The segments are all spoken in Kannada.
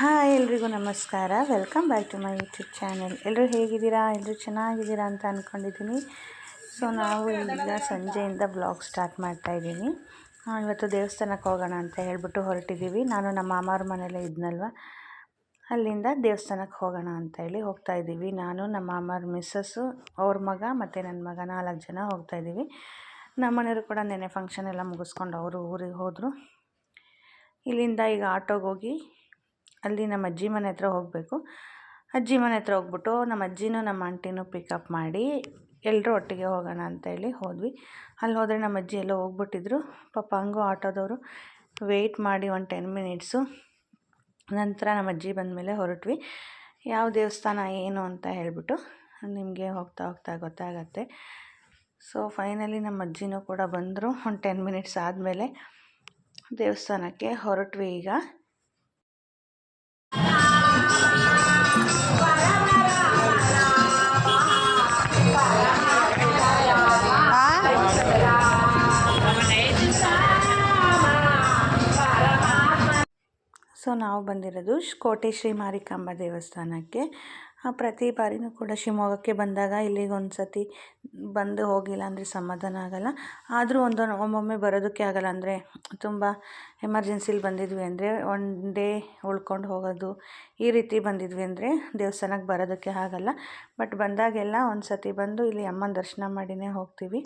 ಹಾಯ್ ಎಲ್ರಿಗೂ ನಮಸ್ಕಾರ. Welcome back to my YouTube channel ಎಲ್ಲರೂ ಹೇಗಿದ್ದೀರಾ? ಎಲ್ಲರೂ ಚೆನ್ನಾಗಿದ್ದೀರಾ ಅಂತ ಅಂದ್ಕೊಂಡಿದ್ದೀನಿ ಸೊ ನಾವು ಈಗ ಸಂಜೆಯಿಂದ ಬ್ಲಾಗ್ ಸ್ಟಾರ್ಟ್ ಮಾಡ್ತಾ ಆ, ಇವತ್ತು ದೇವಸ್ಥಾನಕ್ಕೆ ಹೋಗೋಣ ಅಂತ ಹೇಳಿಬಿಟ್ಟು ಹೊರಟಿದ್ದೀವಿ. ನಾನು ನಮ್ಮ ಮಾಮಾರ ಮನೇಲೇ ಇದ್ನಲ್ವ? ಅಲ್ಲಿಂದ ದೇವಸ್ಥಾನಕ್ಕೆ ಹೋಗೋಣ ಅಂತ ಹೇಳಿ ಹೋಗ್ತಾ ಇದ್ದೀವಿ. ನಾನು ನಮ್ಮ ಮಾಮಾರ ಮಿಸ್ಸಸ್ಸು ಅವ್ರ ಮಗ ಮತ್ತು ನನ್ನ ಮಗ ನಾಲ್ಕು ಜನ ಹೋಗ್ತಾ ಇದ್ದೀವಿ. ನಮ್ಮ ಮನೆಯವರು ಕೂಡ ನೆನೆ ಫಂಕ್ಷನ್ ಎಲ್ಲ ಮುಗಿಸ್ಕೊಂಡು ಅವರು ಊರಿಗೆ ಹೋದರು. ಇಲ್ಲಿಂದ ಈಗ ಆಟೋಗೆ ಹೋಗಿ ಅಲ್ಲಿ ನಮ್ಮ ಅಜ್ಜಿ ಮನೆ ಹತ್ರ ಹೋಗಬೇಕು. ಅಜ್ಜಿ ಮನೆ ಹತ್ರ ಹೋಗ್ಬಿಟ್ಟು ನಮ್ಮ ಅಜ್ಜಿನೂ ನಮ್ಮ ಆಂಟಿನೂ ಪಿಕಪ್ ಮಾಡಿ ಎಲ್ಲರೂ ಒಟ್ಟಿಗೆ ಹೋಗೋಣ ಅಂತ ಹೇಳಿ ಹೋದ್ವಿ. ಅಲ್ಲಿ ಹೋದರೆ ನಮ್ಮ ಅಜ್ಜಿ ಎಲ್ಲ ಹೋಗ್ಬಿಟ್ಟಿದ್ರು. ಪಾಪ ಹಂಗೂ ಆಟೋದವರು. ವೆಯ್ಟ್ ಮಾಡಿ ಒಂದು ಟೆನ್ ಮಿನಿಟ್ಸು ನಂತರ ನಮ್ಮ ಅಜ್ಜಿ ಬಂದಮೇಲೆ ಹೊರಟ್ವಿ. ಯಾವ ದೇವಸ್ಥಾನ ಏನು ಅಂತ ಹೇಳಿಬಿಟ್ಟು ನಿಮಗೆ ಹೋಗ್ತಾ ಹೋಗ್ತಾ ಗೊತ್ತಾಗತ್ತೆ. ಸೊ ಫೈನಲಿ ನಮ್ಮ ಅಜ್ಜಿನೂ ಕೂಡ ಬಂದರು. ಒಂದು ಟೆನ್ ಮಿನಿಟ್ಸ್ ಆದಮೇಲೆ ದೇವಸ್ಥಾನಕ್ಕೆ ಹೊರಟ್ವಿ ಈಗ. ಸೊ ನಾವು ಬಂದಿರೋದು ಕೋಟೆ ಶ್ರೀ ಮಾರಿಕಾಂಬ ದೇವಸ್ಥಾನಕ್ಕೆ ಪ್ರತಿ ಬಾರಿನೂ ಕೂಡ ಶಿವಮೊಗ್ಗಕ್ಕೆ ಬಂದಾಗ ಇಲ್ಲಿಗೆ ಒಂದು ಸತಿ ಬಂದು ಹೋಗಿಲ್ಲ ಅಂದರೆ ಸಮಾಧಾನ ಆಗಲ್ಲ. ಆದರೂ ಒಂದು ಒಮ್ಮೊಮ್ಮೆ ಬರೋದಕ್ಕೆ ಆಗಲ್ಲ ಅಂದರೆ ತುಂಬ ಎಮರ್ಜೆನ್ಸಿಲಿ ಬಂದಿದ್ವಿ ಅಂದರೆ ಒನ್ ಡೇ ಉಳ್ಕೊಂಡು ಹೋಗೋದು ಈ ರೀತಿ ಬಂದಿದ್ವಿ ಅಂದರೆ ದೇವಸ್ಥಾನಕ್ಕೆ ಬರೋದಕ್ಕೆ ಆಗಲ್ಲ. ಬಟ್ ಬಂದಾಗೆಲ್ಲ ಒಂದು ಸತಿ ಬಂದು ಇಲ್ಲಿ ಅಮ್ಮನ ದರ್ಶನ ಮಾಡಿನೇ ಹೋಗ್ತೀವಿ.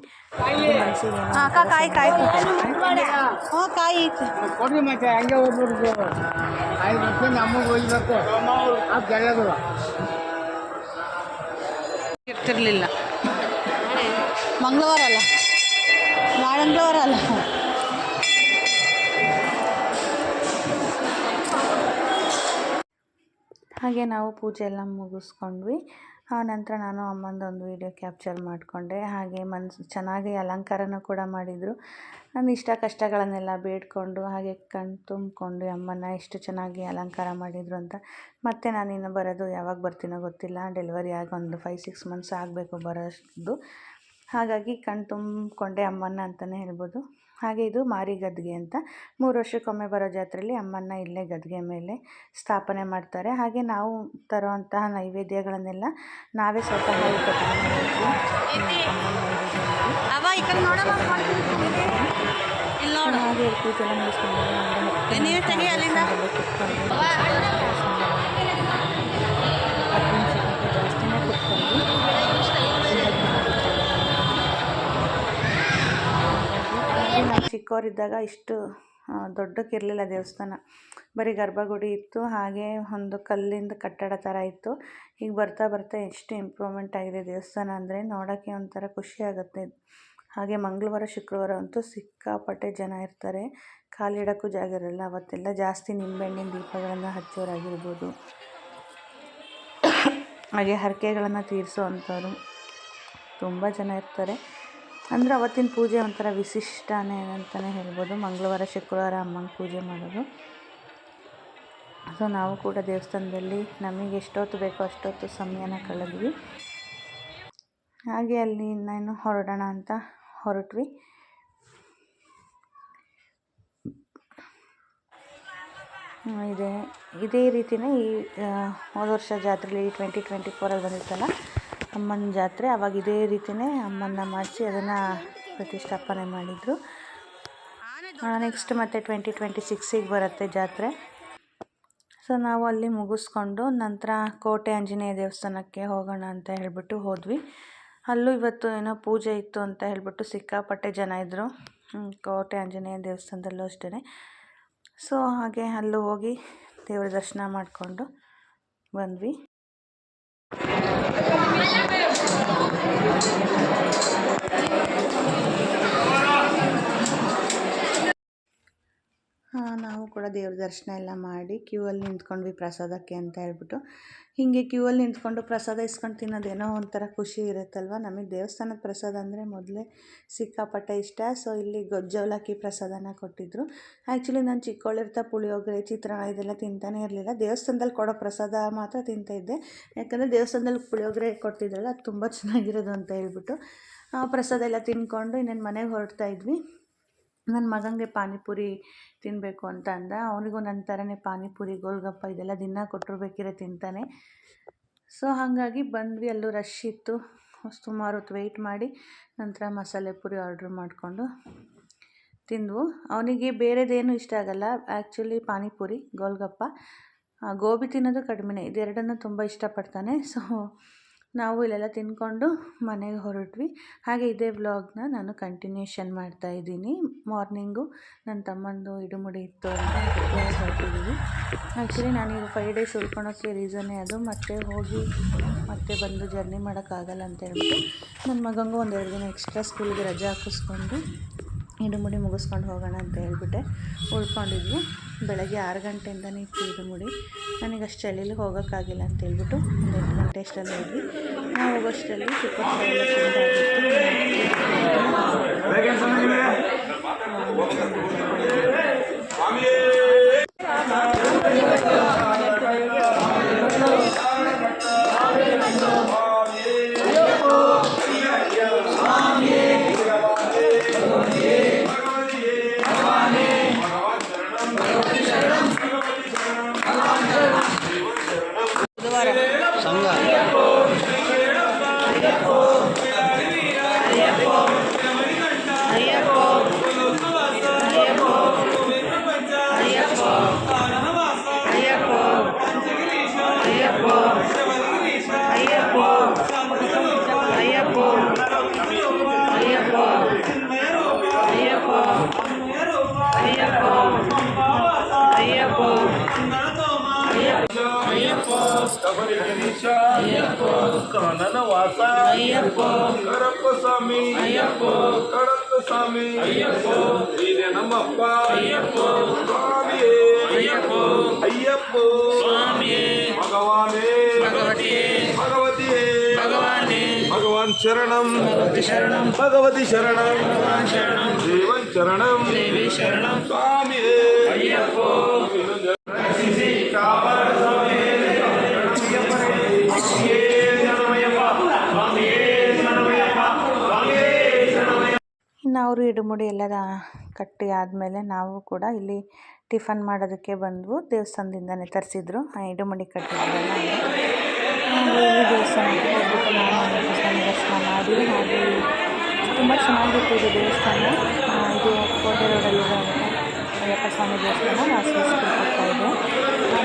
ಕಾಯಿ ಇರ್ತಿರ್ಲಿಲ್ಲ. ಮಂಗಳವಾರ ಅಲ್ಲ? ಮಂಗಳವಾರ ಅಲ್ಲ? ಹಾಗೆ ನಾವು ಪೂಜೆ ಎಲ್ಲ ಮುಗಿಸ್ಕೊಂಡ್ವಿ. ಆ ನಂತರ ನಾನು ಅಮ್ಮಂದೊಂದು ವೀಡಿಯೋ ಕ್ಯಾಪ್ಚರ್ ಮಾಡಿಕೊಂಡೆ. ಹಾಗೆ ಮನ್ಸು, ಚೆನ್ನಾಗಿ ಅಲಂಕಾರನೂ ಕೂಡ ಮಾಡಿದರು. ನನ್ನ ಇಷ್ಟ ಕಷ್ಟಗಳನ್ನೆಲ್ಲ ಬೇಡ್ಕೊಂಡು ಹಾಗೆ ಕಣ್ ತುಂಬಿಕೊಂಡು ಅಮ್ಮನ ಎಷ್ಟು ಚೆನ್ನಾಗಿ ಅಲಂಕಾರ ಮಾಡಿದರು ಅಂತ. ಮತ್ತೆ ನಾನಿನ್ನು ಬರೋದು ಯಾವಾಗ ಬರ್ತೀನೋ ಗೊತ್ತಿಲ್ಲ. ಡೆಲಿವರಿ ಆಗಿ ಒಂದು ಫೈವ್ ಸಿಕ್ಸ್ ಮಂತ್ಸ್ ಆಗಬೇಕು ಬರೋದು. ಹಾಗಾಗಿ ಕಣ್ ತುಂಬಿಕೊಂಡೆ ಅಮ್ಮನ ಅಂತಲೇ ಹೇಳ್ಬೋದು. ಹಾಗೆ ಇದು ಮಾರಿ ಗದ್ಗೆ ಅಂತ. ಮೂರು ವರ್ಷಕ್ಕೊಮ್ಮೆ ಬರೋ ಜಾತ್ರೆಯಲ್ಲಿ ಅಮ್ಮನ್ನ ಇಲ್ಲೇ ಗದ್ಗೆ ಮೇಲೆ ಸ್ಥಾಪನೆ ಮಾಡ್ತಾರೆ. ಹಾಗೆ ನಾವು ತರುವಂತಹ ನೈವೇದ್ಯಗಳನ್ನೆಲ್ಲ ನಾವೇ ಸ್ವತಃ ಹಾಗೆ ಚಿಕ್ಕವರಿದ್ದಾಗ ಇಷ್ಟು ದೊಡ್ಡಕ್ಕಿರಲಿಲ್ಲ ದೇವಸ್ಥಾನ. ಬರೀ ಗರ್ಭಗುಡಿ ಇತ್ತು, ಹಾಗೆ ಒಂದು ಕಲ್ಲಿಂದ ಕಟ್ಟಡ ಥರ ಇತ್ತು. ಈಗ ಬರ್ತಾ ಬರ್ತಾ ಎಷ್ಟು ಇಂಪ್ರೂವ್ಮೆಂಟ್ ಆಗಿದೆ ದೇವಸ್ಥಾನ ಅಂದರೆ ನೋಡೋಕ್ಕೆ ಒಂಥರ ಖುಷಿ ಆಗುತ್ತೆ. ಹಾಗೆ ಮಂಗಳವಾರ, ಶುಕ್ರವಾರ ಅಂತೂ ಸಿಕ್ಕಾಪಟ್ಟೆ ಜನ ಇರ್ತಾರೆ. ಕಾಲಿಡೋಕ್ಕೂ ಜಾಗ ಇರಲ್ಲ, ಅವತ್ತೆಲ್ಲ ಜಾಸ್ತಿ ನಿಂಬೆಹಣ್ಣಿನ ದೀಪಗಳನ್ನು ಹಚ್ಚೋರಾಗಿರ್ಬೋದು. ಹಾಗೆ ಹರಕೆಗಳನ್ನು ತೀರಿಸೋ ಅಂಥವ್ರು ತುಂಬ ಜನ ಇರ್ತಾರೆ. ಅಂದರೆ ಅವತ್ತಿನ ಪೂಜೆ ಒಂಥರ ವಿಶಿಷ್ಟನೇ ಅಂತಲೇ ಹೇಳ್ಬೋದು. ಮಂಗಳವಾರ, ಶುಕ್ರವಾರ ಅಮ್ಮನ ಪೂಜೆ ಮಾಡೋದು. ಸೊ ನಾವು ಕೂಡ ದೇವಸ್ಥಾನದಲ್ಲಿ ನಮಗೆ ಎಷ್ಟೊತ್ತು ಬೇಕೋ ಅಷ್ಟೊತ್ತು ಸಮಯನ ಕಳೆದ್ವಿ. ಹಾಗೆ ಅಲ್ಲಿ ಇನ್ನೇನು ಹೊರಡೋಣ ಅಂತ ಹೊರಟ್ವಿ. ಇದೇ, ಇದೆ ರೀತಿಯೇ ಈ ಹೋದ ವರ್ಷ ಜಾತ್ರೆಲಿ ಟ್ವೆಂಟಿ ಟ್ವೆಂಟಿ ಫೋರಲ್ಲಿ ಬಂದಿತ್ತಲ್ಲ? ಅಮ್ಮನ ಜಾತ್ರೆ, ಅವಾಗ ಇದೇ ರೀತಿಯೇ ಅಮ್ಮನ್ನ ಮಾಡಿಸಿ ಅದನ್ನು ಪ್ರತಿಷ್ಠಾಪನೆ ಮಾಡಿದರು. ನೆಕ್ಸ್ಟ್ ಮತ್ತೆ ಟ್ವೆಂಟಿ ಟ್ವೆಂಟಿ ಸಿಕ್ಸಿಗೆ ಬರುತ್ತೆ ಜಾತ್ರೆ. ಸೊ ನಾವು ಅಲ್ಲಿ ಮುಗಿಸ್ಕೊಂಡು ನಂತರ ಕೋಟೆ ಆಂಜನೇಯ ದೇವಸ್ಥಾನಕ್ಕೆ ಹೋಗೋಣ ಅಂತ ಹೇಳಿಬಿಟ್ಟು ಹೋದ್ವಿ. ಅಲ್ಲೂ ಇವತ್ತು ಏನೋ ಪೂಜೆ ಇತ್ತು ಅಂತ ಹೇಳಿಬಿಟ್ಟು ಸಿಕ್ಕಾಪಟ್ಟೆ ಜನ ಇದ್ದರು ಕೋಟೆ ಆಂಜನೇಯ ದೇವಸ್ಥಾನದಲ್ಲೂ ಅಷ್ಟೇ ಸೊ ಹಾಗೆ ಅಲ್ಲೂ ಹೋಗಿ ದೇವರ ದರ್ಶನ ಮಾಡಿಕೊಂಡು ಬಂದ್ವಿ. ನಾವು ಕೂಡ ದೇವ್ರ ದರ್ಶನ ಎಲ್ಲ ಮಾಡಿ ಕ್ಯೂ ಅಲ್ಲಿ ನಿಂತ್ಕೊಂಡ್ವಿ ಪ್ರಸಾದಕ್ಕೆ ಅಂತ ಹೇಳ್ಬಿಟ್ಟು. ಹೀಗೆ ಕ್ಯೂ ಅಲ್ಲಿ ನಿಂತ್ಕೊಂಡು ಪ್ರಸಾದ ಇಸ್ಕೊಂಡು ತಿನ್ನೋದೇನೋ ಒಂಥರ ಖುಷಿ ಇರುತ್ತಲ್ವ? ನಮಗೆ ದೇವಸ್ಥಾನದ ಪ್ರಸಾದ ಅಂದರೆ ಮೊದಲೇ ಸಿಕ್ಕಾಪಟ್ಟೆ ಇಷ್ಟ. ಸೊ ಇಲ್ಲಿ ಗೊಜ್ಜವಲಕ್ಕಿ ಪ್ರಸಾದನ ಕೊಟ್ಟಿದ್ದರು ಆ್ಯಕ್ಚುಲಿ ನಾನು ಚಿಕ್ಕವಳಿರ್ತಾ ಪುಳಿಯೋಗರೆ, ಚಿತ್ರಾನ್ನ ಇದೆಲ್ಲ ತಿಂತಾನೆ ಇರಲಿಲ್ಲ. ದೇವಸ್ಥಾನದಲ್ಲಿ ಕೊಡೋ ಪ್ರಸಾದ ಮಾತ್ರ ತಿಂತಾಯಿದ್ದೆ ಯಾಕಂದರೆ ದೇವಸ್ಥಾನದಲ್ಲಿ ಪುಳಿಯೋಗರೆ ಕೊಟ್ಟಿದ್ರಲ್ಲ ಅದು ತುಂಬ ಚೆನ್ನಾಗಿರೋದು ಅಂತ ಹೇಳ್ಬಿಟ್ಟು ಪ್ರಸಾದ ಎಲ್ಲ ತಿನ್ಕೊಂಡು ಇನ್ನೇನು ಮನೆಗೆ ಹೊರಡ್ತಾ ಇದ್ವಿ. ನನ್ನ ಮಗನಿಗೆ ಪಾನಿಪುರಿ ತಿನ್ನಬೇಕು ಅಂತ ಅಂದ. ಅವನಿಗೂ ನನ್ನ ಥರನೇ ಪಾನಿಪುರಿ, ಗೋಲ್ಗಪ್ಪ ಇದೆಲ್ಲ ದಿನ ಕೊಟ್ಟರು ಬೇಕಿದ್ರೆ ತಿಂತಾನೆ. ಸೊ, ಹಾಗಾಗಿ ಬಂದ್ವಿ. ಅಲ್ಲೂ ರಶ್ ಇತ್ತು. ಸುಮಾರು ಹೊತ್ತು ವೆಯ್ಟ್ ಮಾಡಿ ನಂತರ ಮಸಾಲೆ ಪುರಿ ಆರ್ಡ್ರ್ ಮಾಡಿಕೊಂಡು ತಿಂದ್ವು. ಅವನಿಗೆ ಬೇರೆದೇನು ಇಷ್ಟ ಆಗಲ್ಲ. ಆ್ಯಕ್ಚುಲಿ ಪಾನಿಪುರಿ, ಗೋಲ್ಗಪ್ಪ ಗೋಬಿ ತಿನ್ನೋದು ಕಡಿಮೆನೇ. ಇದೆರಡನ್ನು ತುಂಬ ಇಷ್ಟಪಡ್ತಾನೆ. ಸೊ ನಾವು ಇಲ್ಲೆಲ್ಲ ತಿಂದ್ಕೊಂಡು ಮನೆಗೆ ಹೊರಟ್ವಿ. ಹಾಗೆ ಇದೇ ವ್ಲಾಗ್ನ ನಾನು ಕಂಟಿನ್ಯೂಷನ್ ಮಾಡ್ತಾ ಇದ್ದೀನಿ. ಮಾರ್ನಿಂಗು ನನ್ನ ತಮ್ಮಂದು ಇಡುಮುಡಿ ಇತ್ತು ಅಂತ ಹೊರಟಿದ್ದೀವಿ ಆ್ಯಕ್ಚುಲಿ ನಾನೀಗ ಫೈವ್ ಡೇಸ್ ಉಳ್ಕೊಳೋಕ್ಕೆ ರೀಸನ್ನೇ ಅದು. ಮತ್ತೆ ಹೋಗಿ ಮತ್ತೆ ಬಂದು ಜರ್ನಿ ಮಾಡೋಕ್ಕಾಗಲ್ಲ ಅಂತ ಹೇಳ್ಬಿಟ್ಟು ನನ್ನ ಮಗಂಗೂ ಒಂದೆರಡು ದಿನ ಎಕ್ಸ್ಟ್ರಾ ಸ್ಕೂಲಿಗೆ ರಜೆ ಹಾಕಿಸ್ಕೊಂಡು ಇಡುಮುಡಿ ಮುಗಿಸ್ಕೊಂಡು ಹೋಗೋಣ ಅಂತ ಹೇಳ್ಬಿಟ್ಟೆ. ಉಳ್ಕೊಂಡಿದ್ವಿ. ಬೆಳಗ್ಗೆ ಆರು ಗಂಟೆಯಿಂದನೇ ಇತ್ತು ಇಡುಮುಡಿ ನನಗೆ ಅಷ್ಟು ಚಳಿಲಿ ಹೋಗೋಕ್ಕಾಗಿಲ್ಲ ಅಂತ ಹೇಳ್ಬಿಟ್ಟು ಒಂದು ಎಂಟು ಗಂಟೆ ಅಷ್ಟರಲ್ಲಿ ಹೋದ್ವಿ ನಾವು ಹೋಗೋಷ್ಟರಲ್ಲಿ கபரி கணேஷா கணன வாசா கரப்ப சாமி கடத்த சாமி இது நம்ம அப்பா சுவாமியே ஐயப்போ சுவாமியே பகவானே பகவதியே பகவதியே பகவானே பகவான் சரணம் சரணம் பகவதி சரணம் சரணம் தேவன் சரணம் தேவி சரணம் சுவாமியே ஐயப்போ ಅವರು ಇಡುಮುಡಿ ಎಲ್ಲ ಕಟ್ಟಿ ಆದಮೇಲೆ ನಾವು ಕೂಡ ಇಲ್ಲಿ ಟಿಫನ್ ಮಾಡೋದಕ್ಕೆ ಬಂದವು. ದೇವಸ್ಥಾನದಿಂದನೇ ತರಿಸಿದ್ರು. ಆ ಇಡುಮುಡಿ ಕಟ್ಟಿದ್ರಲ್ಲ ದೇವಸ್ಥಾನ ದರ್ಶನ ಮಾಡಿ ಹಾಗೆ ತುಂಬ ಚೆನ್ನಾಗಿತ್ತು ಇದು ದೇವಸ್ಥಾನ. ಇದು ಕೋಟೆ ರೋಡಲ್ಲಿರುವಂಥ ಅಯ್ಯಪ್ಪ ಸ್ವಾಮಿ ದೇವಸ್ಥಾನ. ವಾಸವಿಸ್ಕೊಂಡು ಹೋಗ್ತಾ ಇದೆ.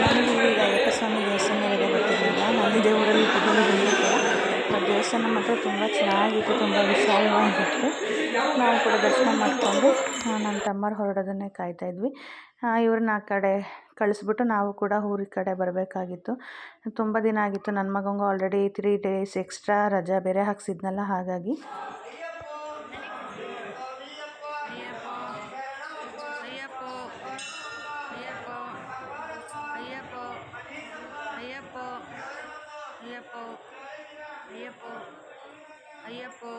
ನನಗೆ ಅಯ್ಯಪ್ಪ ಸ್ವಾಮಿ ದೇವಸ್ಥಾನ ಗೊತ್ತಿರಲಿಲ್ಲ. ನಾನು ಇದೇ ಊರಲ್ಲಿ ದೇವಸ್ಥಾನ ಮಾತ್ರ ತುಂಬ ಚೆನ್ನಾಗಿತ್ತು ತುಂಬ ವಿಶಾಲವಾಗಿತ್ತು. ನಾವು ಕೂಡ ದರ್ಶನ ಮಾಡಿಕೊಂಡು ನನ್ನ ತಮ್ಮರು ಹೊರಡೋದನ್ನೇ ಕಾಯ್ತಾ ಇದ್ವಿ. ಆ, ಇವ್ರನ್ನ ಆ ಕಡೆ ಕಳಿಸ್ಬಿಟ್ಟು ನಾವು ಕೂಡ ಊರಿಗೆ ಕಡೆ ಬರಬೇಕಾಗಿತ್ತು. ತುಂಬ ದಿನ ಆಗಿತ್ತು ನನ್ನ ಮಗಂಗೂ ಆಲ್ರೆಡಿ ತ್ರೀ ಡೇಸ್ ಎಕ್ಸ್ಟ್ರಾ ರಜಾ ಬೇರೆ ಹಾಕ್ಸಿದ್ನಲ್ಲ ಹಾಗಾಗಿ. ஐயப்போ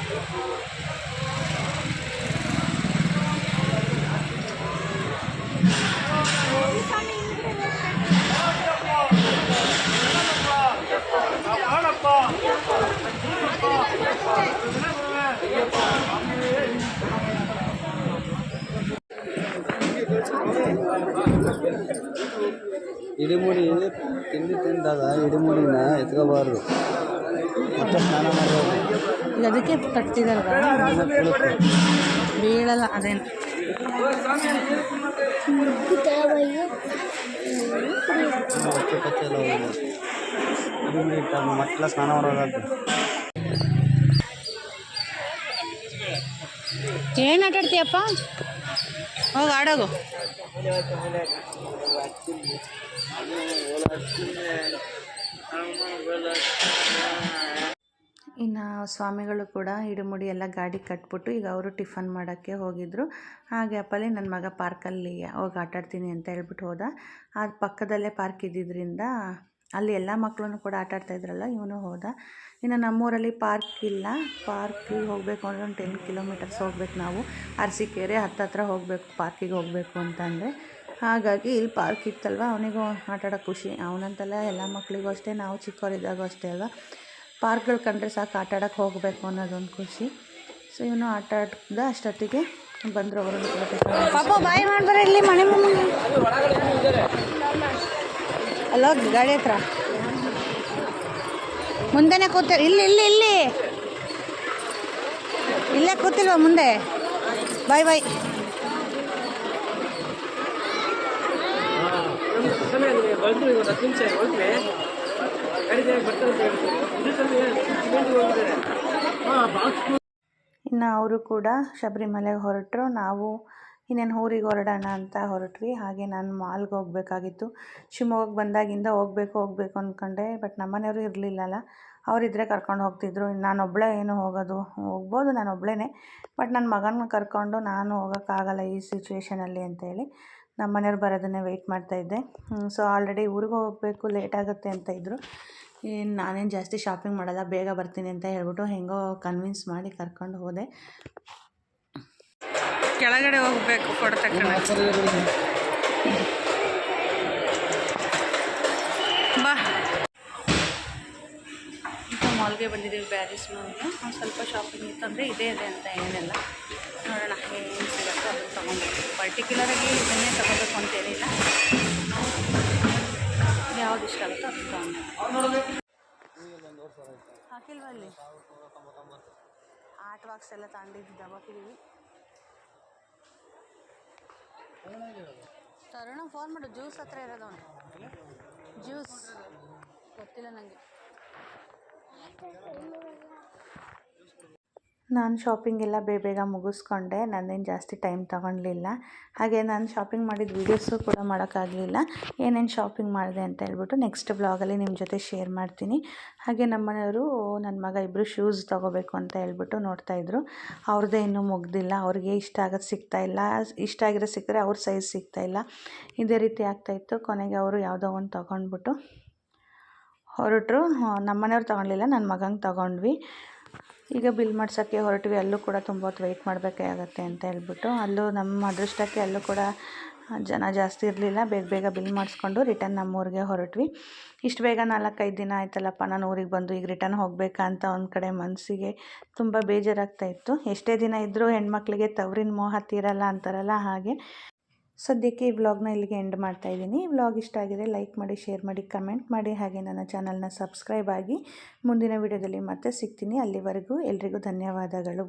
Thank you. ಇಡಿಮುಡಿ ತಿಂಡಿ ತಿಂದಾಗ ಇಡಿಮುಡಿನ ಎತ್ಕೋಬಾರ್ದು. ಮತ್ತೆ ಸ್ನಾನ ಮಾಡಬಾರ್ದು ಅದಕ್ಕೆ ಕಟ್ತಿದಲ್ವಾ ಬೀಳಲ್ಲ ಅದೇನು ಮಕ್ಕಳ ಸ್ನಾನ ಮಾಡೋದು ಏನು ಆಟ ಆಡ್ತೀಯಪ್ಪ ಹೋಗಿ ಆಡೋಗು. ಇನ್ನು ಸ್ವಾಮಿಗಳು ಕೂಡ ಇಡುಮುಡಿ ಎಲ್ಲ ಗಾಡಿ ಕಟ್ಬಿಟ್ಟು ಈಗ ಅವರು ಟಿಫನ್ ಮಾಡೋಕ್ಕೆ ಹೋಗಿದ್ರು. ಹಾಗೆ ಗ್ಯಾಪಲ್ಲಿ ನನ್ನ ಮಗ ಪಾರ್ಕಲ್ಲಿ ಹೋಗಿ ಆಟಾಡ್ತೀನಿ ಅಂತ ಹೇಳ್ಬಿಟ್ಟು ಹೋದ. ಆ ಪಕ್ಕದಲ್ಲೇ ಪಾರ್ಕ್ ಇದ್ದಿದ್ದರಿಂದ ಅಲ್ಲಿ ಎಲ್ಲ ಮಕ್ಕಳೂ ಕೂಡ ಆಟ ಆಡ್ತಾ ಇದ್ರಲ್ಲ, ಇವನು ಹೋದ. ಇನ್ನು ನಮ್ಮೂರಲ್ಲಿ ಪಾರ್ಕ್ ಇಲ್ಲ. ಪಾರ್ಕಿಗೆ ಹೋಗಬೇಕು ಅಂದರೆ ಒಂದು ಟೆನ್ ಕಿಲೋಮೀಟರ್ಸ್ ಹೋಗ್ಬೇಕು ನಾವು. ಅರಸೀಕೆರೆ ಹತ್ತತ್ರ ಹೋಗಬೇಕು, ಪಾರ್ಕಿಗೆ ಹೋಗಬೇಕು ಅಂತಂದರೆ. ಹಾಗಾಗಿ ಇಲ್ಲಿ ಪಾರ್ಕ್ ಇತ್ತಲ್ವ? ಅವನಿಗೂ ಆಟ ಆಡೋ ಖುಷಿ. ಅವನಂತಲ್ಲ ಎಲ್ಲ ಮಕ್ಕಳಿಗೂ ಅಷ್ಟೇ, ನಾವು ಚಿಕ್ಕವರಿದ್ದಾಗೂ ಅಷ್ಟೇ ಅಲ್ವಾ? ಪಾರ್ಕ್ಗಳು ಕಂಡ್ರೆ ಸಾಕು ಆಟ ಆಡೋಕ್ಕೆ ಹೋಗಬೇಕು ಅನ್ನೋದೊಂದು ಖುಷಿ. ಸೊ ಇವನು ಆಟ ಆಡ್ದ ಅಷ್ಟೊತ್ತಿಗೆ ಬಂದರು ಅವರು. ಇಲ್ಲಿ, ಮನೆ ಅಲ್ಲೋ ಗಾಡಿ ಹತ್ರ. ಮುಂದೆನೆ ಕೂತಾರೆ ಇಲ್ಲಿ ಇಲ್ಲಿ ಇಲ್ಲಿ. ಇಲ್ಲೇ ಕೂತಿಲ್ವ ಮುಂದೆ? ಬಾಯ್ ಬಾಯ್. ಇನ್ನು ಅವರು ಕೂಡ ಶಬರಿಮಲೆಗೆ ಹೊರಟರು. ನಾವು ಇನ್ನೇನು ಊರಿಗೆ ಹೊರಡೋಣ ಅಂತ ಹೊರಟ್ವಿ. ಹಾಗೆ ನಾನು ಮಾಲ್ಗೆ ಹೋಗಬೇಕಾಗಿತ್ತು. ಶಿವಮೊಗ್ಗಕ್ಕೆ ಬಂದಾಗಿಂದ ಹೋಗಬೇಕು ಹೋಗಬೇಕು ಅಂದ್ಕೊಂಡೆ ಬಟ್ ನಮ್ಮನೆಯವರು ಇರಲಿಲ್ಲಲ್ಲ. ಅವರಿದ್ದರೆ ಕರ್ಕೊಂಡು ಹೋಗ್ತಿದ್ರು. ನಾನು ಒಬ್ಬಳೇ ಏನು ಹೋಗೋದು ಹೋಗ್ಬೋದು. ನಾನು ಒಬ್ಬಳೇ ಬಟ್ ನನ್ನ ಮಗನ ಕರ್ಕೊಂಡು ನಾನು ಹೋಗೋಕ್ಕಾಗಲ್ಲ ಈ ಸಿಚುವೇಷನಲ್ಲಿ ಅಂತೇಳಿ ನಮ್ಮ ಮನೆಯವ್ರು ಬರೋದನ್ನೇ ವೆಯ್ಟ್ ಮಾಡ್ತಾಯಿದ್ದೆ ಸೊ ಆಲ್ರೆಡಿ ಊರಿಗೆ ಹೋಗಬೇಕು ಲೇಟ್ ಆಗುತ್ತೆ ಅಂತ ಇದ್ದರು ಏನು ನಾನೇನು ಜಾಸ್ತಿ ಶಾಪಿಂಗ್ ಮಾಡಲ್ಲ ಬೇಗ ಬರ್ತೀನಿ ಅಂತ ಹೇಳ್ಬಿಟ್ಟು ಹೆಂಗೋ ಕನ್ವಿನ್ಸ್ ಮಾಡಿ ಕರ್ಕೊಂಡು ಹೋದೆ. ಕೆಳಗಡೆ ಹೋಗಬೇಕು ಬಾ. ಮಾಲ್ಗೆ ಬಂದಿದ್ದೀವಿ ಬ್ಯಾರಿಸ್ ಮಾಲ್ಗೆ ಒಂದು ಸ್ವಲ್ಪ ಶಾಪಿಂಗ್ ಇತ್ತು ಅಂದರೆ ಇದೇ ಇದೆ ಅಂತ ಏನಿಲ್ಲ. ನೋಡೋಣ ಏನು ಸಿಗುತ್ತೋ ಅದನ್ನು ತೊಗೊಬೇಕು ಪರ್ಟಿಕ್ಯುಲರಾಗಿ ಇದನ್ನೇ ತೊಗೋಬೇಕು ಅಂತೇನಿಲ್ಲ ಯಾವ್ದು ಇಷ್ಟ ಆಗುತ್ತೋ ಅದನ್ನು ತೊಗೊಂಡು ಹಾಕಿಲ್ವಾ ಅಲ್ಲಿ ಆರ್ಟ್ ಬಾಕ್ಸ್ ಎಲ್ಲ ತಗೊಂಡಿದ್ದು ದಬಾಕಿದ್ದೀವಿ ತರುಣ ಫೋನ್ ಮಾಡು. ಜ್ಯೂಸ್ ಹತ್ರ ಇರೋದು ಜ್ಯೂಸ್ ಗೊತ್ತಿಲ್ಲ ನನಗೆ ನಾನು ಶಾಪಿಂಗ್ ಎಲ್ಲ ಬೇಗ ಬೇಗ ಮುಗಿಸ್ಕೊಂಡೆ. ನನ್ನೇನು ಜಾಸ್ತಿ ಟೈಮ್ ತಗೊಳ್ಲಿಲ್ಲ ಹಾಗೆ ನಾನು ಶಾಪಿಂಗ್ ಮಾಡಿದ ವೀಡಿಯೋಸು ಕೂಡ ಮಾಡೋಕ್ಕಾಗಲಿಲ್ಲ. ಏನೇನು ಶಾಪಿಂಗ್ ಮಾಡಿದೆ ಅಂತ ಹೇಳ್ಬಿಟ್ಟು ನೆಕ್ಸ್ಟ್ ಬ್ಲಾಗಲ್ಲಿ ನಿಮ್ಮ ಜೊತೆ ಶೇರ್ ಮಾಡ್ತೀನಿ. ಹಾಗೆ ನಮ್ಮ ಮನೆಯವರು ನನ್ನ ಮಗ ಇಬ್ಬರು ಶೂಸ್ ತೊಗೋಬೇಕು ಅಂತ ಹೇಳ್ಬಿಟ್ಟು ನೋಡ್ತಾಯಿದ್ರು ಅವ್ರದ್ದೇ ಇನ್ನೂ ಮುಗ್ದಿಲ್ಲ. ಅವ್ರಿಗೆ ಇಷ್ಟ ಆಗೋದು ಸಿಗ್ತಾ ಇಲ್ಲ. ಇಷ್ಟ ಆಗಿರೋ ಸಿಕ್ಕಿದ್ರೆ ಅವ್ರ ಸೈಜ್ ಸಿಗ್ತಾ ಇಲ್ಲ. ಇದೇ ರೀತಿ ಆಗ್ತಾಯಿತ್ತು ಕೊನೆಗೆ ಅವರು ಯಾವುದೋ ಒಂದು ತೊಗೊಂಡ್ಬಿಟ್ಟು ಹೊರಟರು. ನಮ್ಮ ಮನೆಯವ್ರು ತೊಗೊಳ್ಲಿಲ್ಲ ನನ್ನ ಮಗಂಗೆ ತೊಗೊಂಡ್ವಿ. ಈಗ ಬಿಲ್ ಮಾಡ್ಸೋಕ್ಕೆ ಹೊರಟ್ವಿ, ಅಲ್ಲೂ ಕೂಡ ತುಂಬ ಹೊತ್ತು ವೆಯ್ಟ್ ಮಾಡಬೇಕೇ ಆಗುತ್ತೆ ಅಂತ ಹೇಳ್ಬಿಟ್ಟು, ಅಲ್ಲೂ ನಮ್ಮ ಅದೃಷ್ಟಕ್ಕೆ ಅಲ್ಲೂ ಕೂಡ ಜನ ಜಾಸ್ತಿ ಇರಲಿಲ್ಲ. ಬೇಗ ಬೇಗ ಬಿಲ್ ಮಾಡಿಸ್ಕೊಂಡು ರಿಟರ್ನ್ ನಮ್ಮ ಊರಿಗೆ ಹೊರಟ್ವಿ. ಇಷ್ಟು ಬೇಗ ನಾಲ್ಕೈದು ದಿನ ಆಯ್ತಲ್ಲಪ್ಪ, ನಾನು ಊರಿಗೆ ಬಂದು ಈಗ ರಿಟರ್ನ್ ಹೋಗಬೇಕಾ ಅಂತ ಒಂದು ಕಡೆ ಮನಸ್ಸಿಗೆ ತುಂಬ ಬೇಜಾರಾಗ್ತಾ ಇತ್ತು. ಎಷ್ಟೇ ದಿನ ಇದ್ದರೂ ಹೆಣ್ಮಕ್ಳಿಗೆ ತವರಿನ ಮೋಹ ತೀರಲ್ಲ ಅಂತಾರಲ್ಲ ಹಾಗೆ. ಸದ್ಯಕ್ಕೆ ಈ ವ್ಲಾಗ್ನ ಇಲ್ಲಿಗೆ ಎಂಡ್ ಮಾಡ್ತಾ ಇದ್ದೀನಿ. ಈ ವ್ಲಾಗ್ ಇಷ್ಟ ಆಗಿದೆ ಲೈಕ್ ಮಾಡಿ, ಶೇರ್ ಮಾಡಿ, ಕಮೆಂಟ್ ಮಾಡಿ, ಹಾಗೆ ನನ್ನ ಚಾನಲ್ನ ಸಬ್ಸ್ಕ್ರೈಬ್ ಆಗಿ ಮುಂದಿನ ವಿಡಿಯೋದಲ್ಲಿ ಮತ್ತೆ ಸಿಗ್ತೀನಿ. ಅಲ್ಲಿವರೆಗೂ ಎಲ್ರಿಗೂ ಧನ್ಯವಾದಗಳು.